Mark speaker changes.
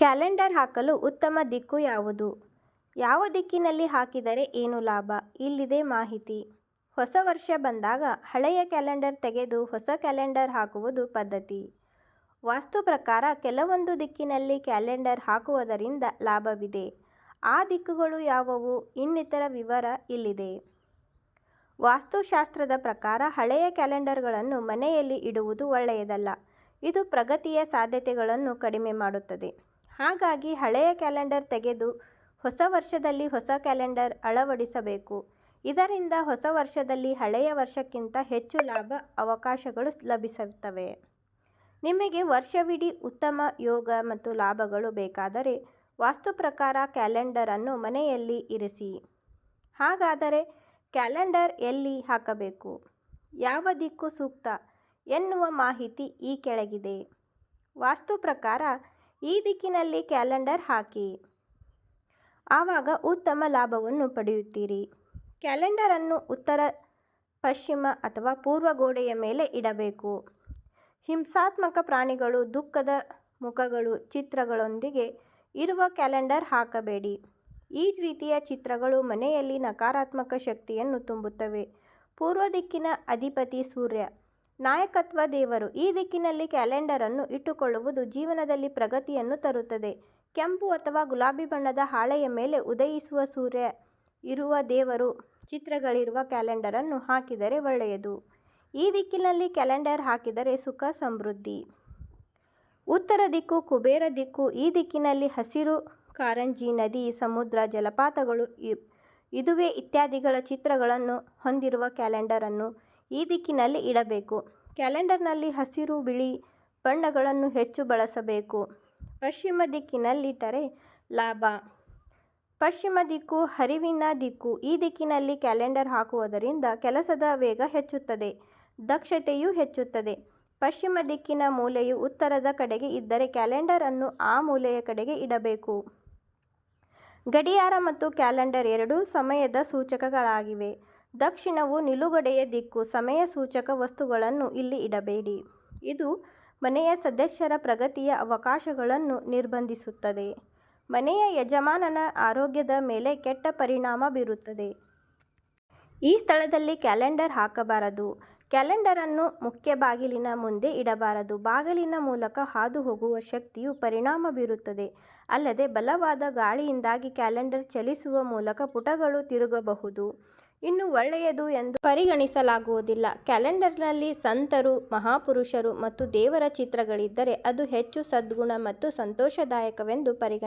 Speaker 1: Calendar ಹಾಕಲು ಉತ್ತಮ ದಿಕ್ಕು ಯಾವುದು? ಯಾವ ದಿಕ್ಕಿನಲ್ಲಿ ಹಾಕಿದರೆ ಏನು ಲಾಭ? ಇಲ್ಲಿದೆ ಮಾಹಿತಿ. ಹೊಸ ವರ್ಷ ಬಂದಾಗ ಹಳೆಯ ಕ್ಯಾಲೆಂಡರ್ ತೆಗೆದು ಹೊಸ ಕ್ಯಾಲೆಂಡರ್ ಹಾಕುವುದು ಪದ್ಧತಿ. ವಾಸ್ತು ಪ್ರಕಾರ ಕೆಲವೊಂದು ದಿಕ್ಕಿನಲ್ಲಿ ಕ್ಯಾಲೆಂಡರ್ ಹಾಕುವುದರಿಂದ ಲಾಭವಿದೆ. ಆ ದಿಕ್ಕುಗಳು ಯಾವುವು? ಇನ್ನಿತರ ವಿವರ ಇಲ್ಲಿದೆ. ವಾಸ್ತುಶಾಸ್ತ್ರದ ಪ್ರಕಾರ ಹಳೆಯ ಕ್ಯಾಲೆಂಡರ್ಗಳನ್ನು ಮನೆಯಲ್ಲಿ ಇಡುವುದು ಒಳ್ಳೆಯದಲ್ಲ. ಇದು ಪ್ರಗತಿಯ ಸಾಧ್ಯತೆಗಳನ್ನು ಕಡಿಮೆ ಮಾಡುತ್ತದೆ. ಹಾಗಾಗಿ ಹಳೆಯ ಕ್ಯಾಲೆಂಡರ್ ತೆಗೆದು ಹೊಸ ವರ್ಷದಲ್ಲಿ ಹೊಸ ಕ್ಯಾಲೆಂಡರ್ ಅಳವಡಿಸಬೇಕು. ಇದರಿಂದ ಹೊಸ ವರ್ಷದಲ್ಲಿ ಹಳೆಯ ವರ್ಷಕ್ಕಿಂತ ಹೆಚ್ಚು ಲಾಭ ಅವಕಾಶಗಳು ಲಭಿಸುತ್ತವೆ. ನಿಮಗೆ ವರ್ಷವಿಡೀ ಉತ್ತಮ ಯೋಗ ಮತ್ತು ಲಾಭಗಳು ಬೇಕಾದರೆ ವಾಸ್ತು ಪ್ರಕಾರ ಕ್ಯಾಲೆಂಡರನ್ನು ಮನೆಯಲ್ಲಿ ಇರಿಸಿ. ಹಾಗಾದರೆ ಕ್ಯಾಲೆಂಡರ್ ಎಲ್ಲಿ ಹಾಕಬೇಕು? ಯಾವ ದಿಕ್ಕು ಸೂಕ್ತ ಎನ್ನುವ ಮಾಹಿತಿ ಈ ಕೆಳಗಿದೆ. ವಾಸ್ತು ಪ್ರಕಾರ ಈ ದಿಕ್ಕಿನಲ್ಲಿ ಕ್ಯಾಲೆಂಡರ್ ಹಾಕಿ. ಆವಾಗ ಉತ್ತಮ ಲಾಭವನ್ನು ಪಡೆಯುತ್ತೀರಿ. ಕ್ಯಾಲೆಂಡರನ್ನು ಉತ್ತರ, ಪಶ್ಚಿಮ ಅಥವಾ ಪೂರ್ವ ಗೋಡೆಯ ಮೇಲೆ ಇಡಬೇಕು. ಹಿಂಸಾತ್ಮಕ ಪ್ರಾಣಿಗಳು, ದುಃಖದ ಮುಖಗಳು, ಚಿತ್ರಗಳೊಂದಿಗೆ ಇರುವ ಕ್ಯಾಲೆಂಡರ್ ಹಾಕಬೇಡಿ. ಈ ರೀತಿಯ ಚಿತ್ರಗಳು ಮನೆಯಲ್ಲಿ ನಕಾರಾತ್ಮಕ ಶಕ್ತಿಯನ್ನು ತುಂಬುತ್ತವೆ. ಪೂರ್ವ ದಿಕ್ಕಿನ ಅಧಿಪತಿ ಸೂರ್ಯ ನಾಯಕತ್ವ ದೇವರು ಈ ದಿಕ್ಕಿನಲ್ಲಿ ಕ್ಯಾಲೆಂಡರನ್ನು ಇಟ್ಟುಕೊಳ್ಳುವುದು ಜೀವನದಲ್ಲಿ ಪ್ರಗತಿಯನ್ನು ತರುತ್ತದೆ. ಕೆಂಪು ಅಥವಾ ಗುಲಾಬಿ ಬಣ್ಣದ ಹಾಳೆಯ ಮೇಲೆ ಉದಯಿಸುವ ಸೂರ್ಯ ಇರುವ ದೇವರು ಚಿತ್ರಗಳಿರುವ ಕ್ಯಾಲೆಂಡರನ್ನು ಹಾಕಿದರೆ ಒಳ್ಳೆಯದು. ಈ ದಿಕ್ಕಿನಲ್ಲಿ ಕ್ಯಾಲೆಂಡರ್ ಹಾಕಿದರೆ ಸುಖ, ಸಮೃದ್ಧಿ. ಉತ್ತರ ದಿಕ್ಕು, ಕುಬೇರ ದಿಕ್ಕು, ಈ ದಿಕ್ಕಿನಲ್ಲಿ ಹಸಿರು, ಕಾರಂಜಿ, ನದಿ, ಸಮುದ್ರ, ಜಲಪಾತಗಳು ಇದುವೆ ಇತ್ಯಾದಿಗಳ ಚಿತ್ರಗಳನ್ನು ಹೊಂದಿರುವ ಕ್ಯಾಲೆಂಡರನ್ನು ಈ ದಿಕ್ಕಿನಲ್ಲಿ ಇಡಬೇಕು. ಕ್ಯಾಲೆಂಡರ್ನಲ್ಲಿ ಹಸಿರು, ಬಿಳಿ ಬಣ್ಣಗಳನ್ನು ಹೆಚ್ಚು ಬಳಸಬೇಕು. ಪಶ್ಚಿಮ ದಿಕ್ಕಿನಲ್ಲಿಟ್ಟರೆ ಲಾಭ. ಪಶ್ಚಿಮ ದಿಕ್ಕು, ಹರಿವಿನ ದಿಕ್ಕು ಈ ದಿಕ್ಕಿನಲ್ಲಿ ಕ್ಯಾಲೆಂಡರ್ ಹಾಕುವುದರಿಂದ ಕೆಲಸದ ವೇಗ ಹೆಚ್ಚುತ್ತದೆ. ದಕ್ಷತೆಯೂ ಹೆಚ್ಚುತ್ತದೆ. ಪಶ್ಚಿಮ ದಿಕ್ಕಿನ ಮೂಲೆಯು ಉತ್ತರದ ಕಡೆಗೆ ಇದ್ದರೆ ಕ್ಯಾಲೆಂಡರ್ ಅನ್ನು ಆ ಮೂಲೆಯ ಕಡೆಗೆ ಇಡಬೇಕು. ಗಡಿಯಾರ ಮತ್ತು ಕ್ಯಾಲೆಂಡರ್ ಎರಡೂ ಸಮಯದ ಸೂಚಕಗಳಾಗಿವೆ. ದಕ್ಷಿಣವು ನಿಲುಗಡೆಯ ದಿಕ್ಕು, ಸಮಯ ಸೂಚಕ ವಸ್ತುಗಳನ್ನು ಇಲ್ಲಿ ಇಡಬೇಡಿ. ಇದು ಮನೆಯ ಸದಸ್ಯರ ಪ್ರಗತಿಯ ಅವಕಾಶಗಳನ್ನು ನಿರ್ಬಂಧಿಸುತ್ತದೆ. ಮನೆಯ ಯಜಮಾನನ ಆರೋಗ್ಯದ ಮೇಲೆ ಕೆಟ್ಟ ಪರಿಣಾಮ ಬೀರುತ್ತದೆ. ಈ ಸ್ಥಳದಲ್ಲಿ ಕ್ಯಾಲೆಂಡರ್ ಹಾಕಬಾರದು. ಕ್ಯಾಲೆಂಡರನ್ನು ಮುಖ್ಯ ಬಾಗಿಲಿನ ಮುಂದೆ ಇಡಬಾರದು. ಬಾಗಿಲಿನ ಮೂಲಕ ಹಾದು ಹೋಗುವ ಶಕ್ತಿಯು ಪರಿಣಾಮ ಬೀರುತ್ತದೆ. ಅಲ್ಲದೆ ಬಲವಾದ ಗಾಳಿಯಿಂದಾಗಿ ಕ್ಯಾಲೆಂಡರ್ ಚಲಿಸುವ ಮೂಲಕ ಪುಟಗಳು ತಿರುಗಬಹುದು. ಇನ್ನು ಒಳ್ಳೆಯದು ಎಂದು ಪರಿಗಣಿಸಲಾಗುವುದಿಲ್ಲ. ಕ್ಯಾಲೆಂಡರ್ನಲ್ಲಿ ಸಂತರು, ಮಹಾಪುರುಷರು ಮತ್ತು ದೇವರ ಚಿತ್ರಗಳಿದ್ದರೆ ಅದು ಹೆಚ್ಚು ಸದ್ಗುಣ ಮತ್ತು ಸಂತೋಷದಾಯಕವೆಂದು ಪರಿಗಣ